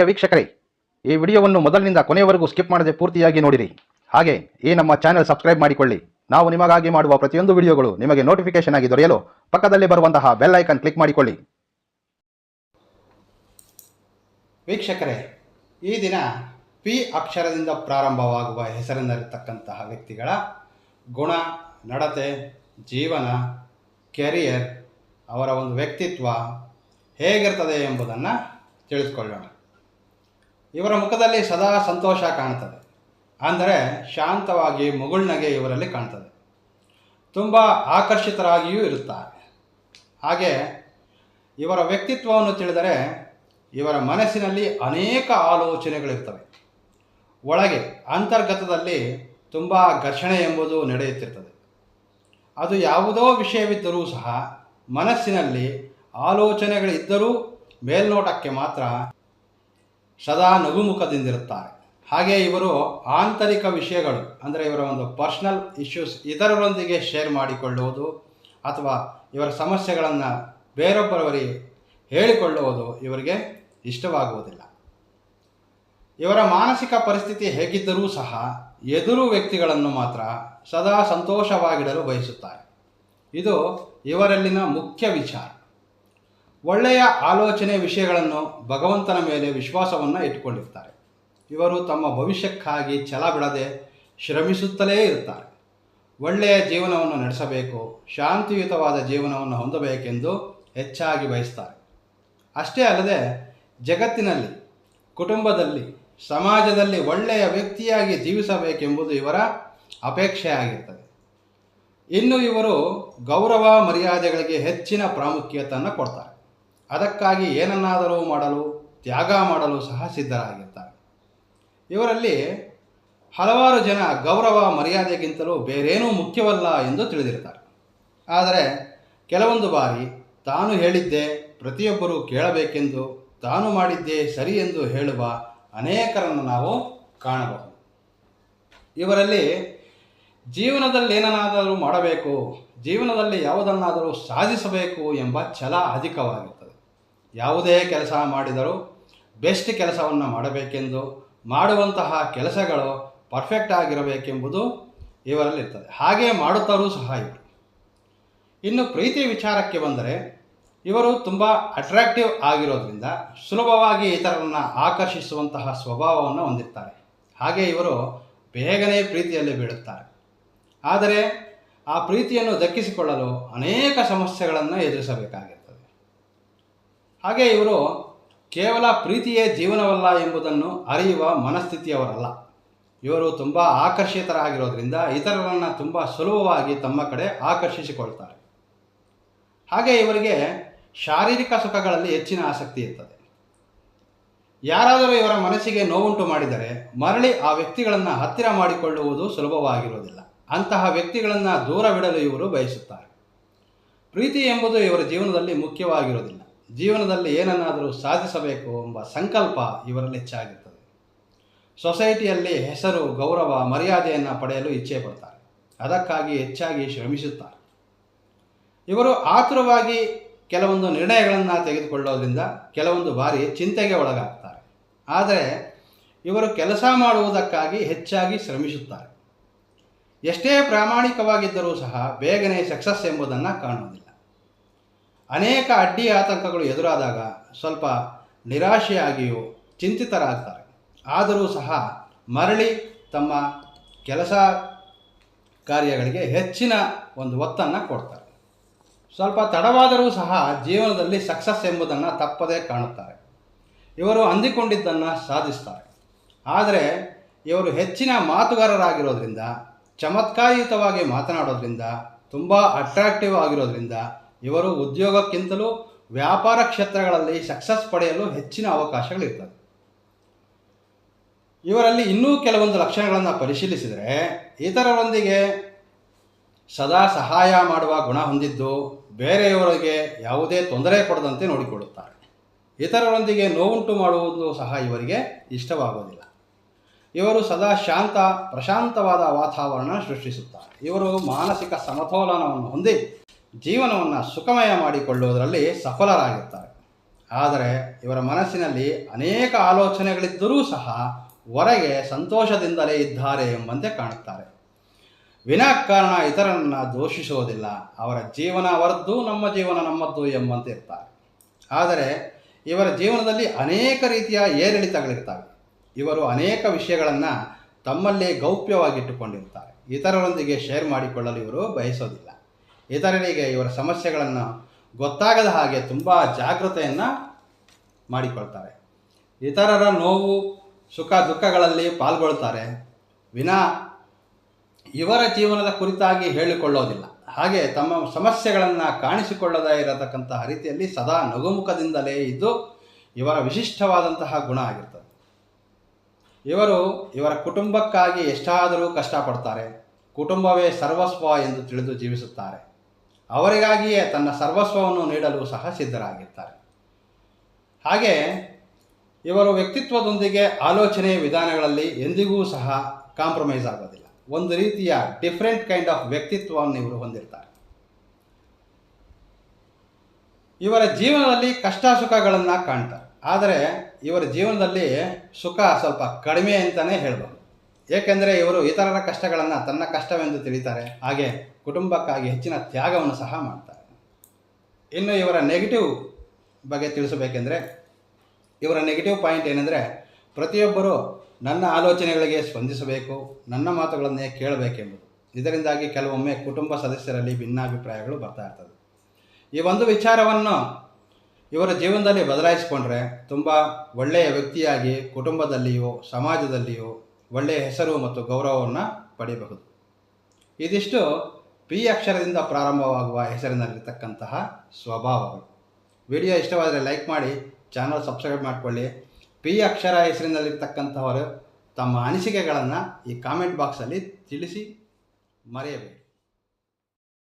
ಪ್ರಿಯ ವೀಕ್ಷಕರೇ, ಈ ವಿಡಿಯೋವನ್ನು ಮೊದಲಿನಿಂದ ಕೊನೆಯವರೆಗೂ ಸ್ಕಿಪ್ ಮಾಡದೆ ಪೂರ್ತಿಯಾಗಿ ನೋಡಿರಿ. ಹಾಗೆ, ಈ ನಮ್ಮ ಚಾನೆಲ್ ಸಬ್ಸ್ಕ್ರೈಬ್ ಮಾಡಿಕೊಳ್ಳಿ. ನಾವು ನಿಮಗಾಗಿ ಮಾಡುವ ಪ್ರತಿಯೊಂದು ವಿಡಿಯೋಗಳು ನಿಮಗೆ ನೋಟಿಫಿಕೇಶನ್ ಆಗಿ ದೊರೆಯಲು ಪಕ್ಕದಲ್ಲಿ ಬರುವಂತಹ ಬೆಲ್ ಐಕನ್ ಕ್ಲಿಕ್ ಮಾಡಿಕೊಳ್ಳಿ. ವೀಕ್ಷಕರೇ, ಈ ದಿನ ಪಿ ಅಕ್ಷರದಿಂದ ಪ್ರಾರಂಭವಾಗುವ ಹೆಸರಿನಲ್ಲಿರತಕ್ಕಂತಹ ವ್ಯಕ್ತಿಗಳ ಗುಣ, ನಡತೆ, ಜೀವನ ಕೆರಿಯರ್ ಅವರ ಒಂದು ವ್ಯಕ್ತಿತ್ವ ಹೇಗಿರ್ತದೆ ಎಂಬುದನ್ನು ತಿಳಿದುಕೊಳ್ಳೋಣ. ಇವರ ಮುಖದಲ್ಲಿ ಸದಾ ಸಂತೋಷ ಕಾಣುತ್ತದೆ ಅಂದರೆ ಶಾಂತವಾಗಿ ಮುಗುಳ್ನಗೆ ಇವರಲ್ಲಿ ಕಾಣ್ತದೆ. ತುಂಬ ಆಕರ್ಷಿತರಾಗಿಯೂ ಇರುತ್ತಾರೆ. ಹಾಗೆ ಇವರ ವ್ಯಕ್ತಿತ್ವವನ್ನು ತಿಳಿದರೆ ಇವರ ಮನಸ್ಸಿನಲ್ಲಿ ಅನೇಕ ಆಲೋಚನೆಗಳಿರ್ತವೆ. ಒಳಗೆ ಅಂತರ್ಗತದಲ್ಲಿ ತುಂಬ ಘರ್ಷಣೆ ಎಂಬುದು ನಡೆಯುತ್ತಿರ್ತದೆ. ಅದು ಯಾವುದೋ ವಿಷಯವಿದ್ದರೂ ಸಹ ಮನಸ್ಸಿನಲ್ಲಿ ಆಲೋಚನೆಗಳಿದ್ದರೂ ಮೇಲ್ನೋಟಕ್ಕೆ ಮಾತ್ರ ಸದಾ ನಗುಮುಖದಿಂದಿರುತ್ತಾರೆ. ಹಾಗೆ ಇವರು ಆಂತರಿಕ ವಿಷಯಗಳು, ಅಂದರೆ ಇವರ ಒಂದು ಪರ್ಸ್ನಲ್ ಇಶ್ಯೂಸ್ ಇತರರೊಂದಿಗೆ ಶೇರ್ ಮಾಡಿಕೊಳ್ಳುವುದು, ಅಥವಾ ಇವರ ಸಮಸ್ಯೆಗಳನ್ನು ಬೇರೊಬ್ಬರವರಿಗೆ ಹೇಳಿಕೊಳ್ಳುವುದು ಇವರಿಗೆ ಇಷ್ಟವಾಗುವುದಿಲ್ಲ. ಇವರ ಮಾನಸಿಕ ಪರಿಸ್ಥಿತಿ ಹೇಗಿದ್ದರೂ ಸಹ ಎದುರು ವ್ಯಕ್ತಿಗಳನ್ನು ಮಾತ್ರ ಸದಾ ಸಂತೋಷವಾಗಿಡಲು ಬಯಸುತ್ತಾರೆ. ಇದು ಇವರಲ್ಲಿನ ಮುಖ್ಯ ವಿಚಾರ. ಒಳ್ಳೆಯ ಆಲೋಚನೆ ವಿಷಯಗಳನ್ನು ಭಗವಂತನ ಮೇಲೆ ವಿಶ್ವಾಸವನ್ನು ಇಟ್ಟುಕೊಂಡಿರ್ತಾರೆ. ಇವರು ತಮ್ಮ ಭವಿಷ್ಯಕ್ಕಾಗಿ ಛಲ ಬಿಡದೆ ಶ್ರಮಿಸುತ್ತಲೇ ಇರುತ್ತಾರೆ. ಒಳ್ಳೆಯ ಜೀವನವನ್ನು ನಡೆಸಬೇಕು, ಶಾಂತಿಯುತವಾದ ಜೀವನವನ್ನು ಹೊಂದಬೇಕೆಂದು ಹೆಚ್ಚಾಗಿ ಬಯಸ್ತಾರೆ. ಅಷ್ಟೇ ಅಲ್ಲದೆ, ಜಗತ್ತಿನಲ್ಲಿ, ಕುಟುಂಬದಲ್ಲಿ, ಸಮಾಜದಲ್ಲಿ ಒಳ್ಳೆಯ ವ್ಯಕ್ತಿಯಾಗಿ ಜೀವಿಸಬೇಕೆಂಬುದು ಇವರ ಅಪೇಕ್ಷೆಯಾಗಿರ್ತದೆ. ಇನ್ನು ಇವರು ಗೌರವ ಮರ್ಯಾದೆಗಳಿಗೆ ಹೆಚ್ಚಿನ ಪ್ರಾಮುಖ್ಯತೆಯನ್ನು ಕೊಡ್ತಾರೆ. ಅದಕ್ಕಾಗಿ ಏನನ್ನಾದರೂ ಮಾಡಲು, ತ್ಯಾಗ ಮಾಡಲು ಸಹ ಸಿದ್ಧರಾಗಿರ್ತಾರೆ. ಇವರಲ್ಲಿ ಹಲವಾರು ಜನ ಗೌರವ ಮರ್ಯಾದೆಗಿಂತಲೂ ಬೇರೇನೂ ಮುಖ್ಯವಲ್ಲ ಎಂದು ತಿಳಿದಿರ್ತಾರೆ. ಆದರೆ ಕೆಲವೊಂದು ಬಾರಿ ತಾನು ಹೇಳಿದ್ದೆ ಪ್ರತಿಯೊಬ್ಬರೂ ಕೇಳಬೇಕೆಂದು, ತಾನು ಮಾಡಿದ್ದೇ ಸರಿ ಎಂದು ಹೇಳುವ ಅನೇಕರನ್ನು ನಾವು ಕಾಣಬಹುದು. ಇವರಲ್ಲಿ ಜೀವನದಲ್ಲಿ ಏನನ್ನಾದರೂ ಮಾಡಬೇಕು, ಜೀವನದಲ್ಲಿ ಯಾವುದನ್ನಾದರೂ ಸಾಧಿಸಬೇಕು ಎಂಬ ಛಲ ಅಧಿಕವಾಗಿರ್ತದೆ ಯಾವುದೇ ಕೆಲಸ ಮಾಡಿದರೂ ಬೆಸ್ಟ್ ಕೆಲಸವನ್ನು ಮಾಡಬೇಕೆಂದು ಮಾಡುವಂತಹ ಕೆಲಸಗಳು ಪರ್ಫೆಕ್ಟ್ ಆಗಿರಬೇಕೆಂಬುದು ಇವರಲ್ಲಿರ್ತದೆ. ಹಾಗೆ ಮಾಡುತ್ತಾರೂ ಸಹ ಇವರು. ಇನ್ನು ಪ್ರೀತಿ ವಿಚಾರಕ್ಕೆ ಬಂದರೆ ಇವರು ತುಂಬ ಅಟ್ರಾಕ್ಟಿವ್ ಆಗಿರೋದ್ರಿಂದ ಸುಲಭವಾಗಿ ಇತರರನ್ನು ಆಕರ್ಷಿಸುವಂತಹ ಸ್ವಭಾವವನ್ನು ಹೊಂದಿರ್ತಾರೆ. ಹಾಗೆ ಇವರು ಬೇಗನೆ ಪ್ರೀತಿಯಲ್ಲಿ ಬೀಳುತ್ತಾರೆ. ಆದರೆ ಆ ಪ್ರೀತಿಯನ್ನು ದಕ್ಕಿಸಿಕೊಳ್ಳಲು ಅನೇಕ ಸಮಸ್ಯೆಗಳನ್ನು ಎದುರಿಸಬೇಕಾಗಿರ್ತದೆ ಹಾಗೆ ಇವರು ಕೇವಲ ಪ್ರೀತಿಯೇ ಜೀವನವಲ್ಲ ಎಂಬುದನ್ನು ಅರಿಯುವ ಮನಸ್ಥಿತಿಯವರಲ್ಲ. ಇವರು ತುಂಬ ಆಕರ್ಷಿತರಾಗಿರೋದ್ರಿಂದ ಇತರರನ್ನು ತುಂಬ ಸುಲಭವಾಗಿ ತಮ್ಮ ಕಡೆ ಆಕರ್ಷಿಸಿಕೊಳ್ತಾರೆ. ಹಾಗೆ ಇವರಿಗೆ ಶಾರೀರಿಕ ಸುಖಗಳಲ್ಲಿ ಹೆಚ್ಚಿನ ಆಸಕ್ತಿ ಇರ್ತದೆ. ಯಾರಾದರೂ ಇವರ ಮನಸ್ಸಿಗೆ ನೋವುಂಟು ಮಾಡಿದರೆ ಮರಳಿ ಆ ವ್ಯಕ್ತಿಗಳನ್ನು ಹತ್ತಿರ ಮಾಡಿಕೊಳ್ಳುವುದು ಸುಲಭವಾಗಿರುವುದಿಲ್ಲ. ಅಂತಹ ವ್ಯಕ್ತಿಗಳನ್ನು ದೂರವಿಡಲು ಇವರು ಬಯಸುತ್ತಾರೆ. ಪ್ರೀತಿ ಎಂಬುದು ಇವರ ಜೀವನದಲ್ಲಿ ಮುಖ್ಯವಾಗಿರುವುದಿಲ್ಲ. ಜೀವನದಲ್ಲಿ ಏನನ್ನಾದರೂ ಸಾಧಿಸಬೇಕು ಎಂಬ ಸಂಕಲ್ಪ ಇವರಲ್ಲಿ ಹೆಚ್ಚಾಗಿರ್ತದೆ. ಸೊಸೈಟಿಯಲ್ಲಿ ಹೆಸರು, ಗೌರವ, ಮರ್ಯಾದೆಯನ್ನು ಪಡೆಯಲು ಇಚ್ಛೆ ಪಡ್ತಾರೆ. ಅದಕ್ಕಾಗಿ ಹೆಚ್ಚಾಗಿ ಶ್ರಮಿಸುತ್ತಾರೆ. ಇವರು ಆತುರವಾಗಿ ಕೆಲವೊಂದು ನಿರ್ಣಯಗಳನ್ನು ತೆಗೆದುಕೊಳ್ಳೋದ್ರಿಂದ ಕೆಲವೊಂದು ಬಾರಿ ಚಿಂತೆಗೆ ಒಳಗಾಗ್ತಾರೆ. ಆದರೆ ಇವರು ಕೆಲಸ ಮಾಡುವುದಕ್ಕಾಗಿ ಹೆಚ್ಚಾಗಿ ಶ್ರಮಿಸುತ್ತಾರೆ. ಎಷ್ಟೇ ಪ್ರಾಮಾಣಿಕವಾಗಿದ್ದರೂ ಸಹ ಬೇಗನೆ ಸಕ್ಸಸ್ ಎಂಬುದನ್ನು ಕಾಣುವುದಿಲ್ಲ. ಅನೇಕ ಅಡ್ಡಿ ಆತಂಕಗಳು ಎದುರಾದಾಗ ಸ್ವಲ್ಪ ನಿರಾಶೆಯಾಗಿಯೂ ಚಿಂತಿತರಾಗ್ತಾರೆ. ಆದರೂ ಸಹ ಮರಳಿ ತಮ್ಮ ಕೆಲಸ ಕಾರ್ಯಗಳಿಗೆ ಹೆಚ್ಚಿನ ಒಂದು ಒತ್ತನ್ನು ಕೊಡ್ತಾರೆ. ಸ್ವಲ್ಪ ತಡವಾದರೂ ಸಹ ಜೀವನದಲ್ಲಿ ಸಕ್ಸಸ್ ಎಂಬುದನ್ನು ತಪ್ಪದೇ ಕಾಣುತ್ತಾರೆ. ಇವರು ಅಂದಿಕೊಂಡಿದ್ದನ್ನು ಸಾಧಿಸ್ತಾರೆ. ಆದರೆ ಇವರು ಹೆಚ್ಚಿನ ಮಾತುಗಾರರಾಗಿರೋದ್ರಿಂದ ಚಮತ್ಕಾರಯುತವಾಗಿ ಮಾತನಾಡೋದ್ರಿಂದ, ತುಂಬ ಅಟ್ರಾಕ್ಟಿವ್ ಆಗಿರೋದ್ರಿಂದ ಇವರು ಉದ್ಯೋಗಕ್ಕಿಂತಲೂ ವ್ಯಾಪಾರ ಕ್ಷೇತ್ರಗಳಲ್ಲಿ ಸಕ್ಸಸ್ ಪಡೆಯಲು ಹೆಚ್ಚಿನ ಅವಕಾಶಗಳಿರ್ತವೆ. ಇವರಲ್ಲಿ ಇನ್ನೂ ಕೆಲವೊಂದು ಲಕ್ಷಣಗಳನ್ನು ಪರಿಶೀಲಿಸಿದರೆ, ಇತರರೊಂದಿಗೆ ಸದಾ ಸಹಾಯ ಮಾಡುವ ಗುಣ ಹೊಂದಿದ್ದು ಬೇರೆಯವರಿಗೆ ಯಾವುದೇ ತೊಂದರೆ ಕೊಡದಂತೆ ನೋಡಿಕೊಳ್ಳುತ್ತಾರೆ. ಇತರರೊಂದಿಗೆ ನೋವುಂಟು ಮಾಡುವುದು ಸಹ ಇವರಿಗೆ ಇಷ್ಟವಾಗುವುದಿಲ್ಲ. ಇವರು ಸದಾ ಶಾಂತ, ಪ್ರಶಾಂತವಾದ ವಾತಾವರಣ ಸೃಷ್ಟಿಸುತ್ತಾರೆ. ಇವರು ಮಾನಸಿಕ ಸಮತೋಲನವನ್ನು ಹೊಂದಿ ಜೀವನವನ್ನು ಸುಖಮಯ ಮಾಡಿಕೊಳ್ಳುವುದರಲ್ಲಿ ಸಫಲರಾಗಿರ್ತಾರೆ. ಆದರೆ ಇವರ ಮನಸ್ಸಿನಲ್ಲಿ ಅನೇಕ ಆಲೋಚನೆಗಳಿದ್ದರೂ ಸಹ ಹೊರಗೆ ಸಂತೋಷದಿಂದಲೇ ಇದ್ದಾರೆ ಎಂಬಂತೆ ಕಾಣುತ್ತಾರೆ. ವಿನಾಕಾರಣ ಇತರರನ್ನ ದೋಷಿಸುವುದಿಲ್ಲ. ಅವರ ಜೀವನ ಅವರದ್ದು, ನಮ್ಮ ಜೀವನ ನಮ್ಮದ್ದು ಎಂಬಂತೆ ಇರ್ತಾರೆ. ಆದರೆ ಇವರ ಜೀವನದಲ್ಲಿ ಅನೇಕ ರೀತಿಯ ಏರಿಳಿತಗಳಿರ್ತವೆ. ಇವರು ಅನೇಕ ವಿಷಯಗಳನ್ನು ತಮ್ಮಲ್ಲೇ ಗೌಪ್ಯವಾಗಿಟ್ಟುಕೊಂಡಿರ್ತಾರೆ. ಇತರರೊಂದಿಗೆ ಶೇರ್ ಮಾಡಿಕೊಳ್ಳಲು ಇವರು ಬಯಸೋದಿಲ್ಲ. ಇತರರಿಗೆ ಇವರ ಸಮಸ್ಯೆಗಳನ್ನು ಗೊತ್ತಾಗದ ಹಾಗೆ ತುಂಬ ಜಾಗೃತೆಯನ್ನು ಮಾಡಿಕೊಳ್ತಾರೆ. ಇತರರ ನೋವು, ಸುಖ ದುಃಖಗಳಲ್ಲಿ ಪಾಲ್ಗೊಳ್ತಾರೆ. ವಿನಾ ಇವರ ಜೀವನದ ಕುರಿತಾಗಿ ಹೇಳಿಕೊಳ್ಳೋದಿಲ್ಲ. ಹಾಗೆ ತಮ್ಮ ಸಮಸ್ಯೆಗಳನ್ನು ಕಾಣಿಸಿಕೊಳ್ಳದೇ ಇರತಕ್ಕಂತಹ ರೀತಿಯಲ್ಲಿ ಸದಾ ನಗುಮುಖದಿಂದಲೇ ಇದ್ದು ಇವರ ವಿಶಿಷ್ಟವಾದಂತಹ ಗುಣ ಆಗಿರ್ತದೆ. ಇವರು ಇವರ ಕುಟುಂಬಕ್ಕಾಗಿ ಎಷ್ಟಾದರೂ ಕಷ್ಟಪಡ್ತಾರೆ. ಕುಟುಂಬವೇ ಸರ್ವಸ್ವ ಎಂದು ತಿಳಿದು ಜೀವಿಸುತ್ತಾರೆ. ಅವರಿಗಾಗಿಯೇ ತನ್ನ ಸರ್ವಸ್ವವನ್ನು ನೀಡಲು ಸಹ ಸಿದ್ಧರಾಗಿರ್ತಾರೆ ಹಾಗೆ ಇವರು ವ್ಯಕ್ತಿತ್ವದೊಂದಿಗೆ ಆಲೋಚನೆ ವಿಧಾನಗಳಲ್ಲಿ ಎಂದಿಗೂ ಸಹ ಕಾಂಪ್ರಮೈಸ್ ಆಗೋದಿಲ್ಲ. ಒಂದು ರೀತಿಯ ಡಿಫ್ರೆಂಟ್ ಕೈಂಡ್ ಆಫ್ ವ್ಯಕ್ತಿತ್ವವನ್ನು ಇವರು ಹೊಂದಿರ್ತಾರೆ. ಇವರ ಜೀವನದಲ್ಲಿ ಕಷ್ಟ ಸುಖಗಳನ್ನು ಕಾಣ್ತಾರೆ. ಆದರೆ ಇವರ ಜೀವನದಲ್ಲಿ ಸುಖ ಸ್ವಲ್ಪ ಕಡಿಮೆ ಅಂತಲೇ ಹೇಳ್ಬೋದು. ಏಕೆಂದರೆ ಇವರು ಇತರರ ಕಷ್ಟಗಳನ್ನು ತನ್ನ ಕಷ್ಟವೆಂದು ತಿಳಿತಾರೆ, ಹಾಗೆ ಕುಟುಂಬಕ್ಕಾಗಿ ಹೆಚ್ಚಿನ ತ್ಯಾಗವನ್ನು ಸಹ ಮಾಡ್ತಾರೆ. ಇನ್ನು ಇವರ ನೆಗೆಟಿವ್ ಬಗ್ಗೆ ತಿಳಿಸಬೇಕೆಂದರೆ, ಇವರ ನೆಗೆಟಿವ್ ಪಾಯಿಂಟ್ ಏನೆಂದರೆ, ಪ್ರತಿಯೊಬ್ಬರು ನನ್ನ ಆಲೋಚನೆಗಳಿಗೆ ಸ್ಪಂದಿಸಬೇಕು, ನನ್ನ ಮಾತುಗಳನ್ನೇ ಕೇಳಬೇಕೆಂಬುದು. ಇದರಿಂದಾಗಿ ಕೆಲವೊಮ್ಮೆ ಕುಟುಂಬ ಸದಸ್ಯರಲ್ಲಿ ಭಿನ್ನಾಭಿಪ್ರಾಯಗಳು ಬರ್ತಾ ಇರ್ತದೆ. ಈ ಒಂದು ವಿಚಾರವನ್ನು ಇವರ ಜೀವನದಲ್ಲಿ ಬದಲಾಯಿಸಿಕೊಂಡ್ರೆ, ತುಂಬ ಒಳ್ಳೆಯ ವ್ಯಕ್ತಿಯಾಗಿ ಕುಟುಂಬದಲ್ಲಿಯೋ, ಸಮಾಜದಲ್ಲಿಯೂ ಒಳ್ಳೆಯ ಹೆಸರು ಮತ್ತು ಗೌರವವನ್ನು ಪಡೆಯಬಹುದು. ಇದಿಷ್ಟು ಪಿ ಅಕ್ಷರದಿಂದ ಪ್ರಾರಂಭವಾಗುವ ಹೆಸರಿನಲ್ಲಿರ್ತಕ್ಕಂತಹ ಸ್ವಭಾವಗಳು. ವಿಡಿಯೋ ಇಷ್ಟವಾದರೆ ಲೈಕ್ ಮಾಡಿ, ಚಾನಲ್ ಸಬ್ಸ್ಕ್ರೈಬ್ ಮಾಡಿಕೊಳ್ಳಿ. ಪಿ ಅಕ್ಷರ ಹೆಸರಿನಲ್ಲಿರ್ತಕ್ಕಂಥವರು ತಮ್ಮ ಅನಿಸಿಕೆಗಳನ್ನು ಈ ಕಾಮೆಂಟ್ ಬಾಕ್ಸಲ್ಲಿ ತಿಳಿಸಿ ಮರೆಯಬೇಡಿ.